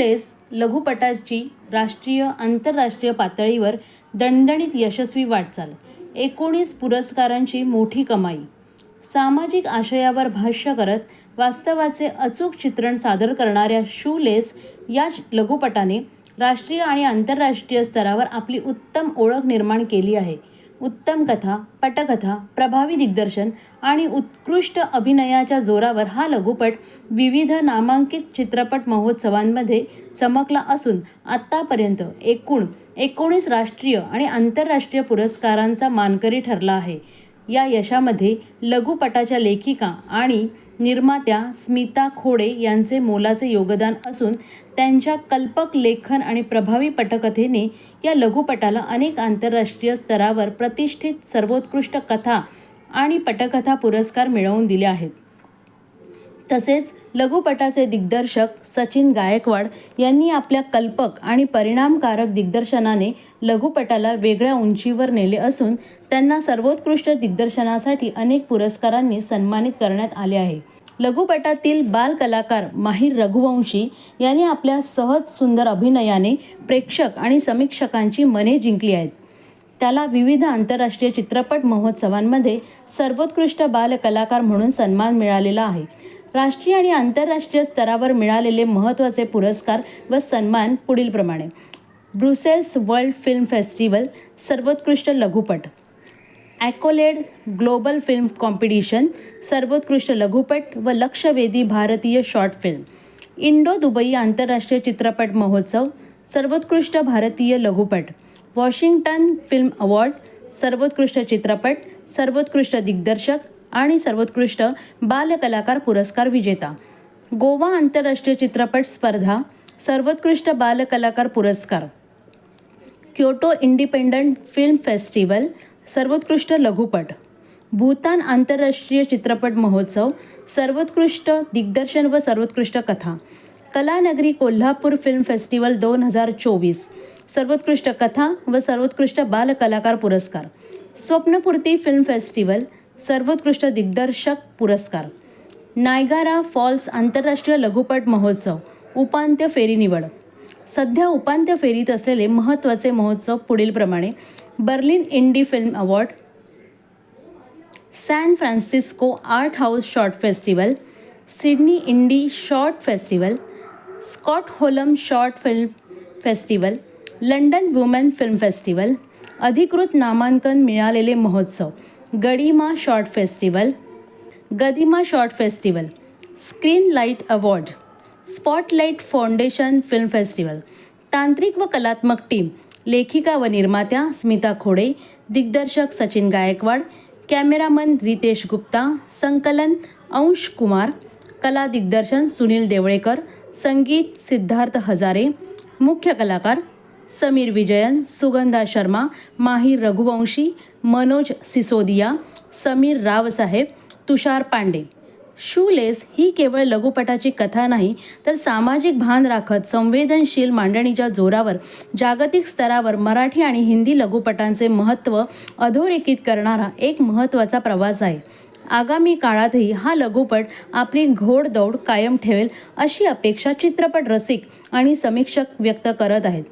Shoelace लघुपटाची राष्ट्रीय आंतरराष्ट्रीय पातळीवर दणदणीत यशस्वी वाटचाल. एकोणीस पुरस्कारांची मोठी कमाई. सामाजिक आशयावर भाष्य करत वास्तवाचे अचूक चित्रण सादर करणाऱ्या शूलेस या लघुपटाने राष्ट्रीय आणि आंतरराष्ट्रीय स्तरावर आपली उत्तम ओळख निर्माण केली आहे. उत्तम कथा पटकथा प्रभावी दिग्दर्शन आणि उत्कृष्ट अभिनयाच्या जोरावर हा लघुपट विविध नामांकित चित्रपट महोत्सवांमध्ये चमकला असून आत्तापर्यंत एकूण एकोणीस राष्ट्रीय आणि आंतरराष्ट्रीय पुरस्कारांचा मानकरी ठरला आहे. या यशामध्ये लघुपटाच्या लेखिका आणि निर्मात्या स्मिता खोडे यांचे मोलाचे योगदान असून त्यांच्या कल्पक लेखन आणि प्रभावी पटकथेने या लघुपटाला अनेक आंतरराष्ट्रीय स्तरावर प्रतिष्ठित सर्वोत्कृष्ट कथा आणि पटकथा पुरस्कार मिळवून दिले आहेत. तसेच लघुपटाचे दिग्दर्शक सचिन गायकवाड यांनी आपल्या कल्पक आणि परिणामकारक दिग्दर्शनाने लघुपटाला वेगळ्या उंचीवर नेले असून त्यांना सर्वोत्कृष्ट दिग्दर्शनासाठी अनेक पुरस्कारांनी सन्मानित करण्यात आले आहे. लघुपटातील बालकलाकार माहीर रघुवंशी यांनी आपल्या सहज सुंदर अभिनयाने प्रेक्षक आणि समीक्षकांची मने जिंकली आहेत. त्याला विविध आंतरराष्ट्रीय चित्रपट महोत्सवांमध्ये सर्वोत्कृष्ट बालकलाकार म्हणून सन्मान मिळालेला आहे. राष्ट्रीय आणि आंतरराष्ट्रीय स्तरावर मिळालेले महत्त्वाचे पुरस्कार व सन्मान पुढीलप्रमाणे. ब्रुसेल्स वर्ल्ड फिल्म फेस्टिवल सर्वोत्कृष्ट लघुपट. ॲकोलेड ग्लोबल फिल्म कॉम्पिटिशन सर्वोत्कृष्ट लघुपट व लक्षवेधी भारतीय शॉर्ट फिल्म. इंडो दुबई आंतरराष्ट्रीय चित्रपट महोत्सव सर्वोत्कृष्ट भारतीय लघुपट. वॉशिंग्टन फिल्म अवॉर्ड सर्वोत्कृष्ट चित्रपट सर्वोत्कृष्ट दिग्दर्शक आणि सर्वोत्कृष्ट बालकलाकार पुरस्कार विजेता. गोवा आंतरराष्ट्रीय चित्रपट स्पर्धा सर्वोत्कृष्ट बालकलाकार पुरस्कार. क्योटो इंडिपेंडंट फिल्म फेस्टिवल सर्वोत्कृष्ट लघुपट. भूतान आंतरराष्ट्रीय चित्रपट महोत्सव सर्वोत्कृष्ट दिग्दर्शन व सर्वोत्कृष्ट कथा. कलानगरी कोल्हापूर फिल्म फेस्टिवल दोन हजार चोवीस सर्वोत्कृष्ट कथा व सर्वोत्कृष्ट बालकलाकार पुरस्कार. स्वप्नपूर्ती फिल्म फेस्टिवल सर्वोत्कृष्ट दिग्दर्शक पुरस्कार. नायगारा फॉल्स आंतरराष्ट्रीय लघुपट महोत्सव उपांत्य फेरी निवड. सध्या उपांत्य फेरीत असलेले महत्त्वाचे महोत्सव पुढीलप्रमाणे Berlin indie film award San Francisco art house short festival Sydney indie short festival Stockholm short film festival London women film festival अधिकृत नामांकन मिळालेले महोत्सव. Gadima short festival Gadima short festival screen light award spotlight foundation film festival तांत्रिक व कलात्मक team लेखिका व निर्मात्या स्मिता खोडे दिग्दर्शक सचिन गायकवाड कॅमेरामन रितेश गुप्ता संकलन अंश कुमार कला दिग्दर्शन सुनील देवळेकर संगीत सिद्धार्थ हजारे मुख्य कलाकार समीर विजयन सुगंधा शर्मा माहीर रघुवंशी मनोज सिसोदिया समीर रावसाहेब तुषार पांडे. शूलेस ही केवळ लघुपटाची कथा नाही तर सामाजिक भान राखत संवेदनशील मांडणीच्या जोरावर जागतिक स्तरावर मराठी आणि हिंदी लघुपटांचे महत्त्व अधोरेखित करणारा एक महत्त्वाचा प्रवास आहे. आगामी काळातही हा लघुपट आपली घोडदौड कायम ठेवेल अशी अपेक्षा चित्रपट रसिक आणि समीक्षक व्यक्त करत आहेत.